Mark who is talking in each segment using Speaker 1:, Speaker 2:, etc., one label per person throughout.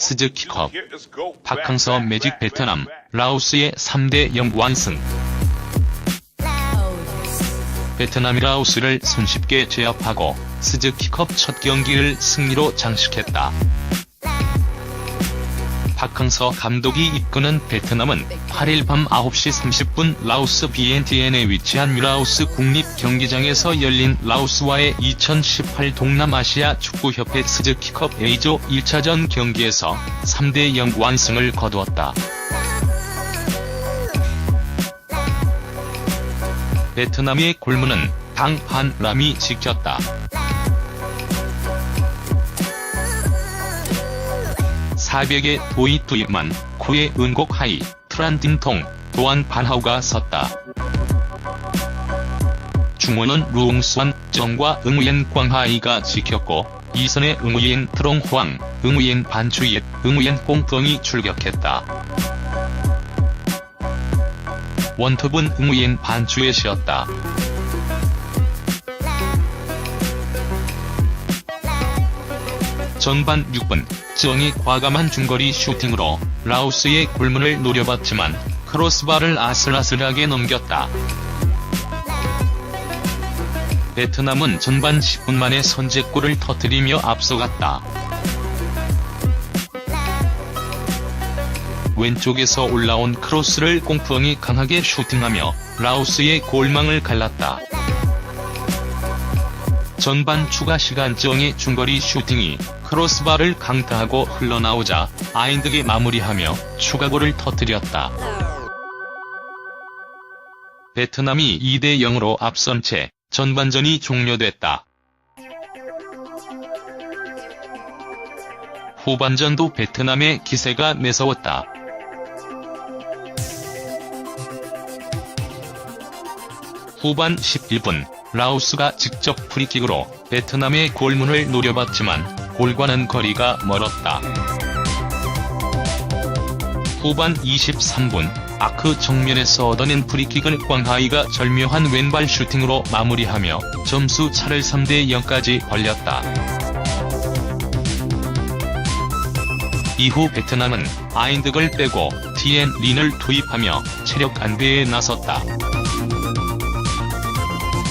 Speaker 1: 스즈키컵, 박항서 매직 베트남, 라오스의 3대 0 완승. 베트남이 라오스를 손쉽게 제압하고 스즈키컵 첫 경기를 승리로 장식했다. 박항서 감독이 이끄는 베트남은 8일 밤 9시 30분 라오스 비엔티엔에 위치한 유라오스 국립경기장에서 열린 라오스와의 2018 동남아시아 축구협회 스즈키컵 A조 1차전 경기에서 3대0 완승을 거두었다. 베트남의 골문은 당한 람이 지켰다. 사벽에 도이 투입만, 쿠의 은곡 하이, 트란딘통, 도안 반하우가 섰다. 중원은 루옹수안, 정과 응우옌 광하이가 지켰고, 이선의 응우옌 트롱황, 응우옌 반추이에, 응우옌 꽁펑이 출격했다. 원톱은 응우옌 반추에 쉬었다. 전반 6분, 정이 과감한 중거리 슈팅으로 라오스의 골문을 노려봤지만 크로스바를 아슬아슬하게 넘겼다. 베트남은 전반 10분 만에 선제골을 터뜨리며 앞서갔다. 왼쪽에서 올라온 크로스를 꽁푸엉이 강하게 슈팅하며 라오스의 골망을 갈랐다. 전반 추가 시간 정의 중거리 슈팅이 크로스바를 강타하고 흘러나오자 아인득이 마무리하며 추가골을 터뜨렸다. 베트남이 2대 0으로 앞선 채 전반전이 종료됐다. 후반전도 베트남의 기세가 매서웠다. 후반 11분, 라오스가 직접 프리킥으로 베트남의 골문을 노려봤지만 골과는 거리가 멀었다. 후반 23분, 아크 정면에서 얻어낸 프리킥을 광하이가 절묘한 왼발 슈팅으로 마무리하며 점수 차를 3대 0까지 벌렸다. 이후 베트남은 아인득을 빼고 TN 린을 투입하며 체력 안배에 나섰다.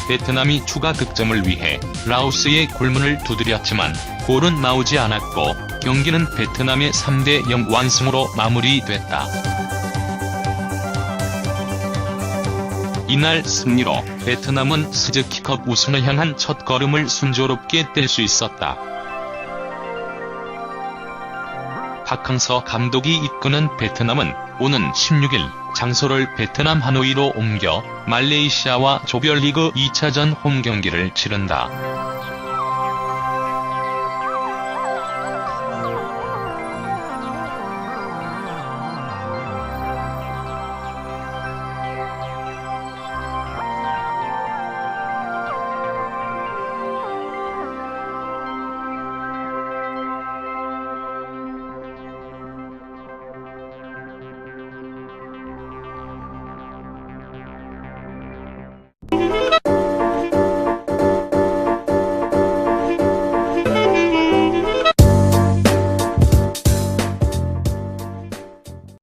Speaker 1: 베트남이 추가 득점을 위해 라오스의 골문을 두드렸지만 골은 나오지 않았고 경기는 베트남의 3대 0 완승으로 마무리됐다. 이날 승리로 베트남은 스즈키컵 우승을 향한 첫 걸음을 순조롭게 뗄 수 있었다. 박항서 감독이 이끄는 베트남은 오는 16일 장소를 베트남 하노이로 옮겨 말레이시아와 조별리그 2차전 홈 경기를 치른다.